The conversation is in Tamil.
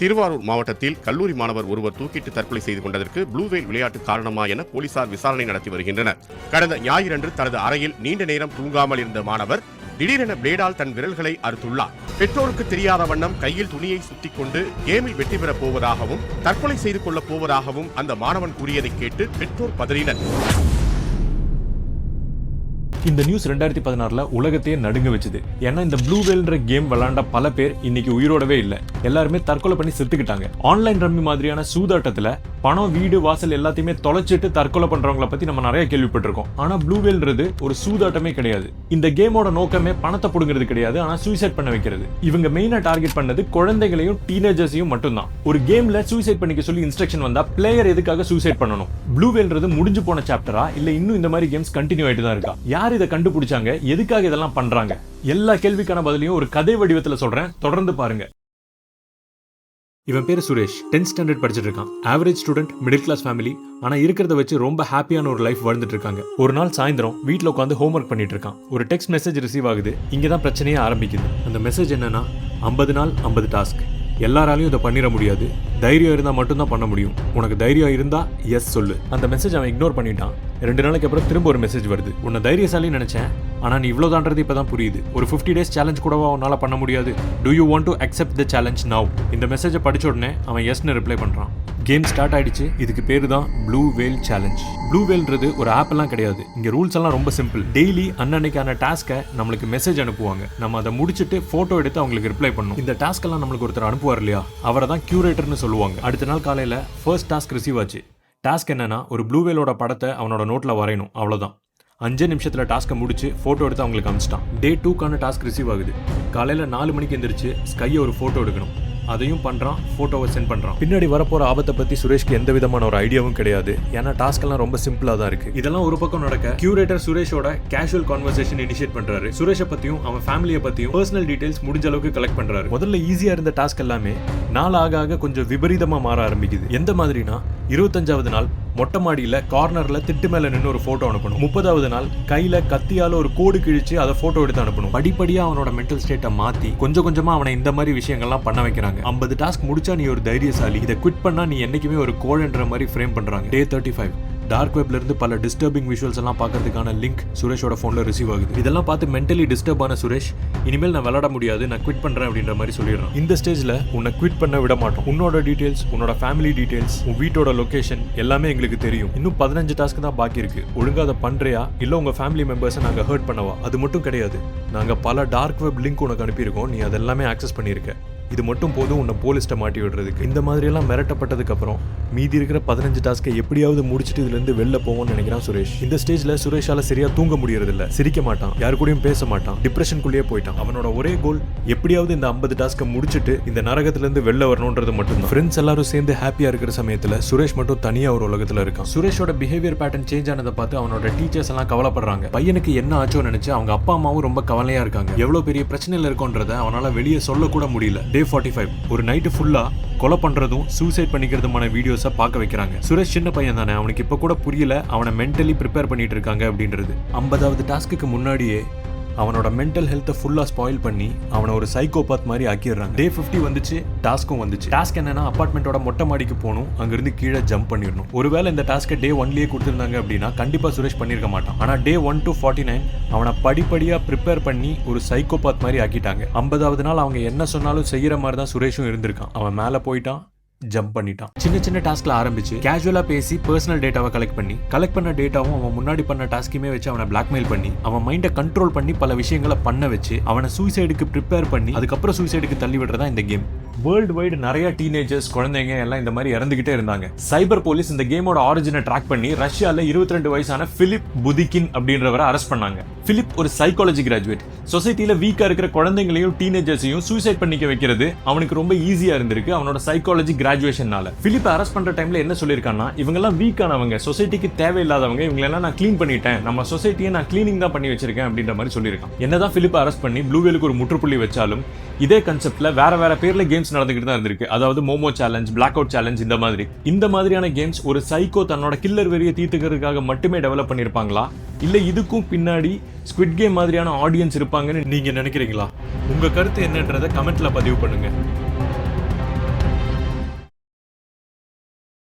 திருவாரூர் மாவட்டத்தில் கல்லூரி மாணவர் ஒருவர் தூக்கிட்டு தற்கொலை செய்து கொண்டதற்கு ப்ளூவேல் விளையாட்டு காரணமா என போலீசார் விசாரணை நடத்தி வருகின்றனர். கடந்த ஞாயிறன்று தனது அறையில் நீண்ட நேரம் தூங்காமல் இருந்த மாணவர் திடீரென பிளேடால் தன் விரல்களை அறுத்துள்ளார். பெற்றோருக்கு தெரியாத வண்ணம் கையில் துணியை சுத்திக் கொண்டு கேமில் வெற்றி பெறப் போவதாகவும் தற்கொலை செய்து கொள்ளப் போவதாகவும் அந்த மாணவன் கூறியதை கேட்டு பெற்றோர் பதறினர். இந்த நியூஸ் ரெண்டாயிரத்தி பதினாறுல உலகத்தையே நடுங்க வச்சுது. ஏன்னா இந்த ப்ளூ வேல்ன்ற கேம் விளாண்ட பல பேர் இன்னைக்கு உயிரோடவே இல்ல. எல்லாருமே தற்கொலை பண்ணி செத்துக்கிட்டாங்க. ஆன்லைன் ரம்மி மாதிரியான சூதாட்டத்துல பணம் வீடு வாசல் எல்லாத்தையுமே தொலைச்சிட்டு தற்கொலை பண்றவங்கள பத்தி நம்ம நிறைய கேள்விப்பட்டிருக்கோம். ஆனா ப்ளூ வேல்ன்றது ஒரு சூதாட்டமே கிடையாது. இந்த கேமோட நோக்கமே பணத்தை புடுங்கிறது கிடையாது ஆனா சூசைட் பண்ண வைக்கிறது. இவங்க மெயினா டார்கெட் பண்ணது குழந்தைகளையும் டீனேஜர்ஸையும் மட்டும்தான். ஒரு கேம்ல சூசைட் பண்ணிக்க சொல்லி இன்ஸ்ட்ரக்ஷன் வந்தா பிளேயர் எதுக்காக சூசைட் பண்ணணும்? ப்ளூ வேல்ன்றது முடிஞ்சு போன சாப்டரா இல்ல இன்னும் இந்த மாதிரி கேம்ஸ் கண்டினியூ ஆயிட்டு தான் இருக்கா? யார் இதை கண்டுபிடிச்சாங்க. எதுக்காக இதெல்லாம் பண்றாங்க? எல்லா கேள்விக்கான பதிலையும் ஒரு கதை வடிவத்துல சொல்றேன். தொடர்ந்து பாருங்க. இவன் பேர் சுரேஷ். 10th ஸ்டாண்டர்ட் படிச்சிட்டு இருக்கான். Average student middle class family ஆனா இருக்கிறத வச்சு ரொம்ப ஹாப்பியான ஒரு லைஃப் வாழ்ந்துட்டு இருக்காங்க. ஒரு நாள் சாயந்தரம் வீட்டில் உட்காந்து ஹோம்ஒர்க் பண்ணிட்டு இருக்கான். ஒரு டெக்ஸ்ட் மெசேஜ் ரிசீவ் ஆகுது. இங்கே தான் பிரச்சனையே ஆரம்பிக்குது. அந்த மெசேஜ் என்னன்னா ஐம்பது நாள் ஐம்பது டாஸ்க் எல்லாராலையும் இதை பண்ணிட முடியாது. தைரியம் இருந்தா மட்டும்தான் பண்ண முடியும். உனக்கு தைரியம் இருந்தா எஸ் சொல்லு. அந்த மெசேஜ் அவன் இக்னோர் பண்ணிட்டான். ரெண்டு நாளைக்கு அப்புறம் திரும்ப ஒரு மெசேஜ் வருது. உன்னை தைரியசாலின்னு நினைச்சேன் ஆனால் நீ இவ்வளோதான்றது இப்போ தான் புரியுது. ஒரு 50 டேஸ் சேலஞ்ச் கூடவா அவனால் பண்ண முடியாது. Do you want to accept the challenge now இந்த மெசேஜை படிச்ச உடனே அவன் எஸ்னு ரிப்ளை பண்ணுறான் கேம் ஸ்டார்ட் ஆயிடுச்சு. இதுக்கு பேர் தான் ப்ளூ வேல் சேலஞ்ச் ப்ளூ வேல்ன்றது ஒரு ஆப்லாம் கிடையாது. இங்கே ரூல்ஸ் எல்லாம் ரொம்ப சிம்பிள் டெய்லி அன்னன்னைக்கான டாஸ்க்கை நம்மளுக்கு மெசேஜ் அனுப்புவாங்க. நம்ம அதை முடிச்சுட்டு ஃபோட்டோ எடுத்து அவங்களுக்கு ரிப்ளை பண்ணும். இந்த டாஸ்க் எல்லாம் நம்மளுக்கு ஒருத்தர் அனுப்புவார் இல்லையா? அவரை தான் கியூரேட்டர்னு சொல்லுவாங்க. அடுத்த நாள் காலையில் ஃபர்ஸ்ட் டாஸ்க் ரிசீவ் ஆச்சு. டாஸ்க் என்னென்னா ஒரு ப்ளூவேலோட படத்தை அவனோட நோட்டில் வரையணும். அவ்வளோதான் அஞ்சு நிமிஷத்தில் டாஸ்க்கை முடிச்சு ஃபோட்டோ எடுத்து அவங்களுக்கு அனுப்பிச்சிட்டான் டே டூக்கான டாஸ்க் ரிசீவ் ஆகுது. காலையில் நாலு மணிக்கு எந்திரிச்சு ஸ்கையை ஒரு ஃபோட்டோ எடுக்கணும். அதையும் பண்ணுறான் ஃபோட்டோவை சென்ட் பண்ணுறான் பின்னாடி வரப்போற ஆபத்தை பற்றி சுரேஷ்க்கு எந்த விதமான ஒரு ஐடியாவும் கிடையாது. ஏன்னா டாஸ்க்கெல்லாம் ரொம்ப சிம்பிளாக தான் இருக்கு. இதெல்லாம் ஒரு பக்கம் நடக்க கியூரேட்டர் சுரேஷோட கேஷுவல் கான்வர்சேஷன் இனிஷியேட் பண்ணுறாரு சுரேஷை பற்றியும் அவன் ஃபேமிலியை பற்றியும் பர்சனல் டீடைல்ஸ் முடிஞ்ச அளவுக்கு கலெக்ட் பண்ணுறாரு முதல்ல ஈஸியாக இருந்த டாஸ்க் எல்லாமே நாள் ஆக ஆக கொஞ்சம் விபரீதமாக மாற ஆரம்பிக்குது. எந்த மாதிரினா இருபத்தஞ்சாவது நாள் மொட்டை மாடியில் கார்னரில் திட்டு மேலே நின்று ஒரு ஃபோட்டோ அனுப்பணும். முப்பதாவது நாள் கையில் கத்தியால் ஒரு கோடு கிழிச்சு அதை ஃபோட்டோ எடுத்து அனுப்பணும். படிப்படியாக அவனோட மென்டல் ஸ்டேட்டை மாற்றி கொஞ்சம் கொஞ்சமாக அவனை இந்த மாதிரி விஷயங்கள்லாம் பண்ண வைக்கிறாங்க. ஐம்பது டாஸ்க் முடிச்சா நீ ஒரு தைரியசாலி. இதை குவிட் பண்ணால் நீ என்றைக்குமே ஒரு கோழன்ற மாதிரி ஃப்ரேம் பண்ணுறாங்க டே தேர்ட்டி ஃபைவ் டார்க் வெப்ல இருந்து பல டிஸ்டர்பிங் விஷுவல்ஸ் எல்லாம் பார்க்கறதுக்கான லிங்க் சுரேஷோட ஃபோனில் ரிசீவ் ஆகுது. இதெல்லாம் பார்த்து மென்டலி டிஸ்டர்ப் ஆன சுரேஷ் இனிமேல் நான் விளாட முடியாது நான் குவிட் பண்றேன் அப்படின்ற மாதிரி சொல்லிடுறான். இந்த ஸ்டேஜ்ல உன்னை குவிட் பண்ண விட மாட்டோம். உன்னோட டீடைல்ஸ் உன்னோட ஃபேமிலி டீடைல்ஸ் உன் வீட்டோட லொகேஷன் எல்லாமே எங்களுக்கு தெரியும். இன்னும் பதினஞ்சு டாஸ்க் தான் பாக்கி இருக்கு. ஒழுங்கா அதை பண்றியா? இல்ல உங்க ஃபேமிலி மெம்பர்ஸை நாங்க ஹர்ட் பண்ணவா? அது மட்டும் கிடையாது. நாங்க பல டார்க் வெப் லிங்க் உனக்கு அனுப்பியிருக்கோம். நீ அதெல்லாமே ஆக்சஸ் பண்ணியிருக்க. இது மட்டும் போதும் உன்னை போலீஸ்ட்ட மாட்டி விடுறதுக்கு. இந்த மாதிரியெல்லாம் மிரட்டப்பட்டதுக்கப்புறம் மீதி இருக்கிற பதினஞ்சு டாஸ்க்கை எப்படியாவது முடிச்சுட்டு இதுலேருந்து வெளில போவோம்னு நினைக்கிறான் சுரேஷ். இந்த ஸ்டேஜில் சுரேஷால் சரியாக தூங்க முடியறதில்ல. சிரிக்க மாட்டான் யாரு கூடயும் பேச மாட்டான் டிப்ரெஷனுக்குள்ளேயே போயிட்டான். அவனோட ஒரே கோல் எப்படியாவது இந்த ஐம்பது டாஸ்க்கை முடிச்சுட்டு இந்த நரகத்துலேருந்து வெளில வரணுன்றது மட்டும் ஃப்ரெண்ட்ஸ் எல்லாரும் சேர்ந்து ஹாப்பியாக இருக்கிற சமயத்தில் சுரேஷ் மட்டும் தனியாக ஒரு உலகத்தில் இருக்கான். சுரேஷோட பிஹேவியர் பேட்டர்ன் சேஞ்ச் ஆனதை பார்த்து அவனோட டீச்சர்ஸ் எல்லாம் கவலைப்படுறாங்க. பையனுக்கு என்ன ஆச்சோ நினச்சி அவங்க அப்பா அம்மாவும் ரொம்ப கவலையாக இருக்காங்க. எவ்வளோ பெரிய பிரச்சனையில் இருக்கோன்றத அவனால் வெளியே சொல்லக்கூட முடியல. டே ஃபார்ட்டி ஃபைவ் ஒரு நைட்டு ஃபுல்லா கொலை பண்றதும் சூசைட் பண்ணிக்கிறதுமான வீடியோஸை பார்க்க வைக்கிறாங்க. சுரேஷ் சின்ன பையன் தானே அவனுக்கு இப்ப கூட புரியல அவனை மென்டலி ப்ரிப்பேர் பண்ணிட்டு இருக்காங்க அப்படின்றது. ஐம்பதாவது டாஸ்க்கு முன்னாடியே அவனோட மென்டல் ஹெல்த்தை ஃபுல்லாக ஸ்பாயில் பண்ணி அவனை ஒரு சைக்கோபாத் மாதிரி ஆக்கிடுறாங்க. டே 50 வந்துச்சு டாஸ்க்கும் வந்துச்சு. டாஸ்க் என்னன்னா அப்பார்ட்மெண்ட்டோட மொட்டை மாடிக்கு போகணும் அங்கிருந்து கீழே ஜம்ப் பண்ணிடணும். ஒருவேளை இந்த டாஸ்க்கை டே ஒன்லேயே கொடுத்துருந்தாங்க அப்படின்னா கண்டிப்பாக சுரேஷ் பண்ணியிருக்க மாட்டான். ஆனால் day one to forty nine அவனை படிப்படியாக ப்ரிப்பேர் பண்ணி ஒரு சைக்கோபாத் மாதிரி ஆக்கிட்டாங்க. ஐம்பதாவது நாள் அவங்க என்ன சொன்னாலும் செய்கிற மாதிரி தான் சுரேஷும் இருந்திருக்கான். அவன் மேலே போயிட்டான் ஜம்ப் பண்ணிட்டான். சின்ன சின்ன டாஸ்க்ல ஆரம்பிச்சு கேஷுவலா பேசி பர்சனல் டேட்டாவை கலெக்ட் பண்ணி கலெக்ட் பண்ண டேட்டாவும் அவன் முன்னாடி பண்ண டாஸ்க்குமே வச்சு அவனை பிளாக்மெயில் பண்ணி அவன் மைண்டை கண்ட்ரோல் பண்ணி பல விஷயங்களை பண்ண வச்சு அவனை சூசைடுக்கு ப்ரிப்பேர் பண்ணி அதுக்கப்புறம் சூசைடுக்கு தள்ளி விடுறதா இந்த கேம் வேர்ல்டு வைடு நிறைய டீனேஜர்ஸ் குழந்தைங்க எல்லாம் இந்த மாதிரி இறந்துகிட்டே இருந்தாங்க. சைபர் போலீஸ் இந்த கேமோட ஆரிஜினை ட்ராக் பண்ணி ரஷ்யால 22 ரெண்டு வயசான பிலிப் புதிக்கின் அப்படின்றவரை அரெஸ்ட் பண்ணாங்க. பிலிப் ஒரு சைக்காலஜி கிராஜுவேட் சொசைட்டில வீக்கா இருக்கிற குழந்தைங்களையும் டீனேஜர்ஸையும் சூசைட் பண்ணிக்க வைக்கிறது அவனுக்கு ரொம்ப ஈஸியா இருந்திருக்கு. அவனோட சைக்காலஜி கிராஜுவேஷனால பிலிப்பை அரெஸ்ட் பண்ற டைம்ல என்ன சொல்லியிருக்கான்னா இவங்க எல்லாம் வீக்கானவங்க சொசைட்டிக்கு தேவையில்லாதவங்க இவங்களெல்லாம் நான் க்ளீன் பண்ணிட்டேன். நம்ம சொசைட்டியை நான் க்ளீனிங் தான் பண்ணி வச்சிருக்கேன் அப்படின்ற மாதிரி சொல்லியிருக்கான். என்னதான் பிலிப்பை அரெஸ்ட் பண்ணி ப்ளூவேலுக்கு ஒரு முற்றுப்புள்ளி வச்சாலும் இதே கன்செப்ட்ல வேற வேற பேர்ல கேம்ஸ் நடந்துகிட்டு தான் இருந்திருக்கு. அதாவது momo challenge black out challenge இந்த மாதிரி. இந்த மாதிரியான கேம்ஸ் ஒரு சைக்கோ தன்னோட கில்லர் வெறியை தீர்த்துக்கிறதுக்காக மட்டுமே டெவலப் பண்ணியிருப்பாங்களா? இல்ல இதுக்கும் பின்னாடி ஸ்குவிட் கேம் மாதிரியான ஆடியன்ஸ் இருப்பாங்கன்னு நீங்க நினைக்கிறீங்களா? உங்க கருத்து என்னன்றதை கமெண்ட்ல பதிவு பண்ணுங்க.